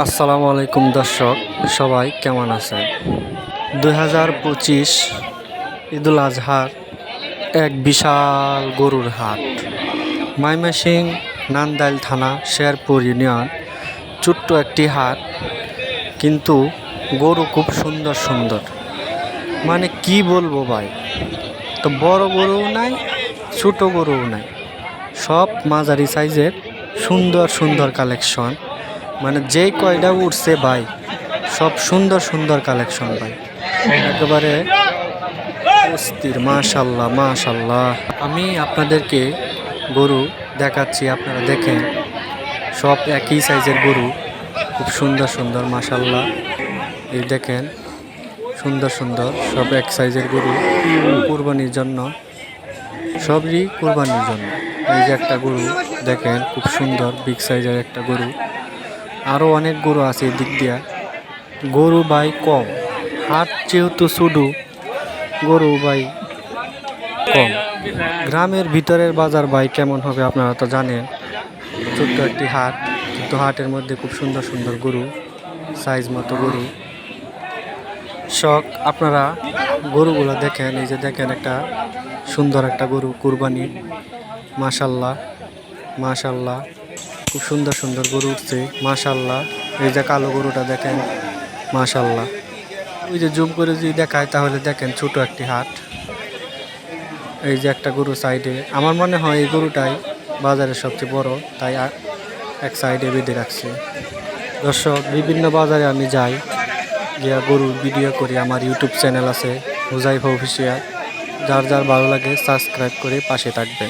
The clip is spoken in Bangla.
আসসালামু আলাইকুম দর্শক, সবাই কেমন আছেন? দুই হাজার পঁচিশ ঈদুল আজহার এক বিশাল গরুর হাট। মাইমেসিং নান্দাইল থানা, শেরপুর ইউনিয়ন, ছোট্ট একটি হাট, কিন্তু গরু খুব সুন্দর সুন্দর। মানে কি বলব ভাই? তো বড় গরুও নাই, ছোট গরুও নাই। সব মাঝারি সাইজের সুন্দর সুন্দর কালেকশন মানে যেই কয়টা উঠছে ভাই, সব সুন্দর সুন্দর কালেকশন ভাই। একেবারে অস্থির, মাশাল্লাহ মাশাল্লাহ। আমি আপনাদেরকে গরু দেখাচ্ছি, আপনারা দেখেন। সব একই সাইজের গরু, খুব সুন্দর সুন্দর, মাশাল্লাহ। এই দেখেন, সুন্দর সুন্দর, সব এক সাইজের গরু, কুরবানির জন্য। সবই কুরবানির জন্য। এই যে একটা গরু, দেখেন, খুব সুন্দর বিগ সাইজের একটা গরু। আরও অনেক গরু আছে এদিক দিয়া। গরু ভাই কম। হাট যেহেতু শুধু গরু ভাই কম। গ্রামের ভিতরের বাজার ভাই কেমন হবে আপনারা তো জানেন। ছোট্ট একটি হাট, কিন্তু হাটের মধ্যে খুব সুন্দর সুন্দর গরু সাইজ মতো গরু। শখ, আপনারা গরুগুলো দেখেন, এই যে দেখেন একটা সুন্দর একটা গরু, কুরবানি। মাশাল্লাহ মাশাল্লাহ। খুব সুন্দর সুন্দর গরু উঠছে, মাশাল্লাহ। এই যে কালো গরুটা দেখেন, মাশাল্লাহ। ওই যে জুম করে যদি দেখায়, তাহলে দেখেন ছোট একটি হাট। এই যে একটা গরু সাইডে, আমার মনে হয় এই গরুটাই বাজারের সবচেয়ে বড়, তাই এক সাইডে বেঁধে রাখছে। দর্শক, বিভিন্ন বাজারে আমি যাই, গিয়া গরুর ভিডিও করি, আমার ইউটিউব চ্যানেল আছে, হুজাইফা অফিসিয়াল। যার যার ভালো লাগে, সাবস্ক্রাইব করে পাশে থাকবে